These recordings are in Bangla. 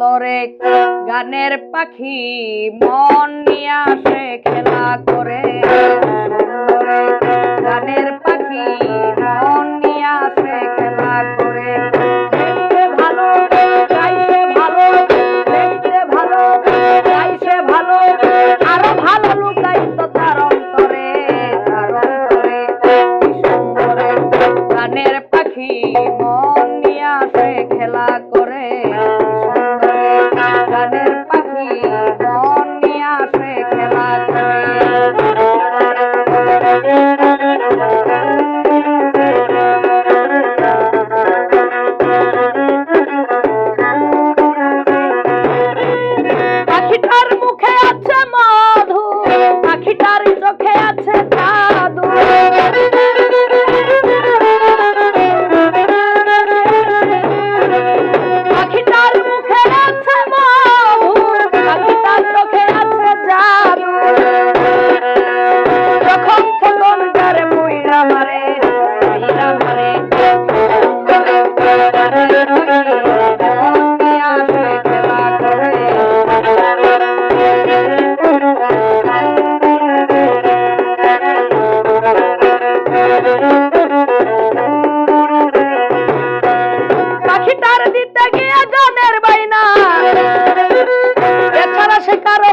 বন্দরে গানের পাখি মন নিয়ে আসে খেলা করে। গানের পাখি মন নিয়ে আসে খেলা করে। দেখতে ভালো গাইছে ভালো, দেখতে ভালো গাইছে ভালো, আরও ভালো লুকাই তো তার অন্তরে তার অন্তরে। গানের পাখি সে কারো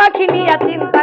পাখি নিয়া চিন্তা